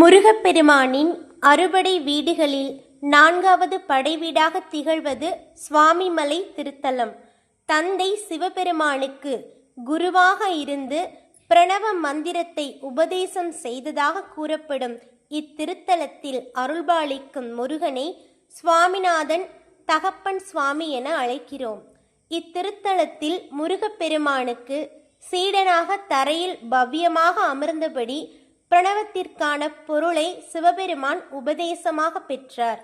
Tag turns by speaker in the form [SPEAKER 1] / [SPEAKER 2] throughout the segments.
[SPEAKER 1] முருகப்பெருமானின் அறுபடை வீடுகளில் நான்காவது படைவீடாக திகழ்வது சுவாமிமலை திருத்தலம். தந்தை சிவபெருமானுக்கு குருவாக இருந்து பிரணவ மந்திரத்தை உபதேசம் செய்ததாக கூறப்படும் இத்திருத்தலத்தில் அருள்பாலிக்கும் முருகனை சுவாமிநாதன் தகப்பன் சுவாமி என அழைக்கிறோம். இத்திருத்தலத்தில் முருகப்பெருமானுக்கு சீடனாக தரையில் பவ்யமாக அமர்ந்தபடி பிரணவத்திற்கான பொருளை சிவபெருமான் உபதேசமாக பெற்றார்.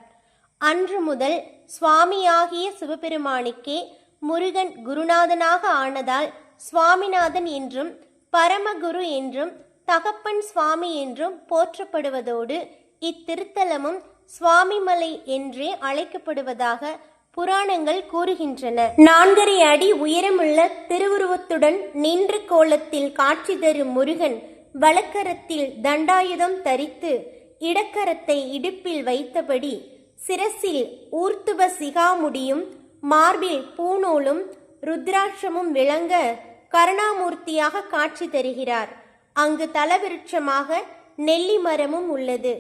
[SPEAKER 1] அன்று முதல் சுவாமியாகிய சிவபெருமானுக்கே முருகன் குருநாதனாக ஆனதால் சுவாமிநாதன் என்றும் பரமகுரு என்றும் தகப்பன் சுவாமி என்றும் போற்றப்படுவதோடு இத்திருத்தலமும் சுவாமிமலை என்றே அழைக்கப்படுவதாக புராணங்கள் கூறுகின்றன. நான்கரை அடி உயரமுள்ள திருவுருவத்துடன் நின்ற கோலத்தில் காட்சி தரும் முருகன் வலக்கரத்தில் தண்டாயுதம் தரித்து இடக்கரத்தை இடுப்பில் வைத்தபடி சிரசில் ஊர்த்துவ சிகாமுடியும் மார்பில் பூநூலும் ருத்ராட்சமும் விளங்க கருணாமூர்த்தியாக காட்சி தருகிறார். அங்கு தலவிருட்சமாக நெல்லி மரமும் உள்ளது.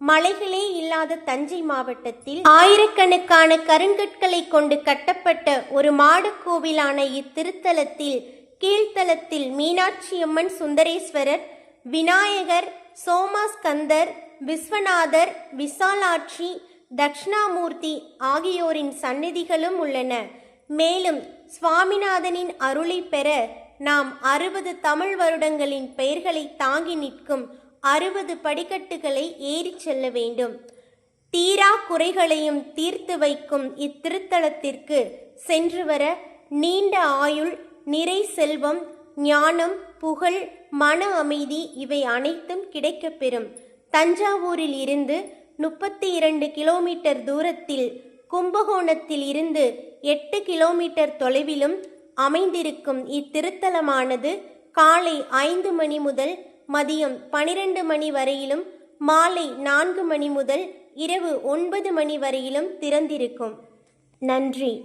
[SPEAKER 1] மலைகளே இல்லாத தஞ்சை மாவட்டத்தில் ஆயிரக்கணக்கான கருங்கற்களை கொண்டு கட்டப்பட்ட ஒரு மாடக் கோவிலான இத்திருத்தலத்தில் கீழ்த்தலத்தில் மீனாட்சியம்மன் சுந்தரேஸ்வரர் விநாயகர் சோமாஸ்கந்தர் விஸ்வநாதர் விசாலாட்சி தட்சிணாமூர்த்தி ஆகியோரின் சந்நிதிகளும் உள்ளன. மேலும் சுவாமிநாதனின் அருளை பெற நாம் அறுபது தமிழ் வருடங்களின் பெயர்களை தாங்கி நிற்கும் அறுபது படிக்கட்டுகளை ஏறிச் செல்ல வேண்டும். தீரா குறைகளையும் தீர்த்து வைக்கும் இத்திருத்தலத்திற்கு சென்று வர நீண்ட ஆயுள் நிறை செல்வம் ஞானம் புகழ் மன அமைதி இவை அனைத்தும் கிடைக்கப்பெறும் தஞ்சாவூரில் இருந்து முப்பத்தி இரண்டு கிலோமீட்டர் தூரத்தில் கும்பகோணத்தில் இருந்து எட்டு கிலோமீட்டர் தொலைவிலும் அமைந்திருக்கும் இத்திருத்தலமானது காலை ஐந்து மணி முதல் மதியம் பனிரெண்டு மணி வரையிலும் மாலை நான்கு மணி முதல் இரவு ஒன்பது மணி வரையிலும் திறந்திருக்கும். நன்றி.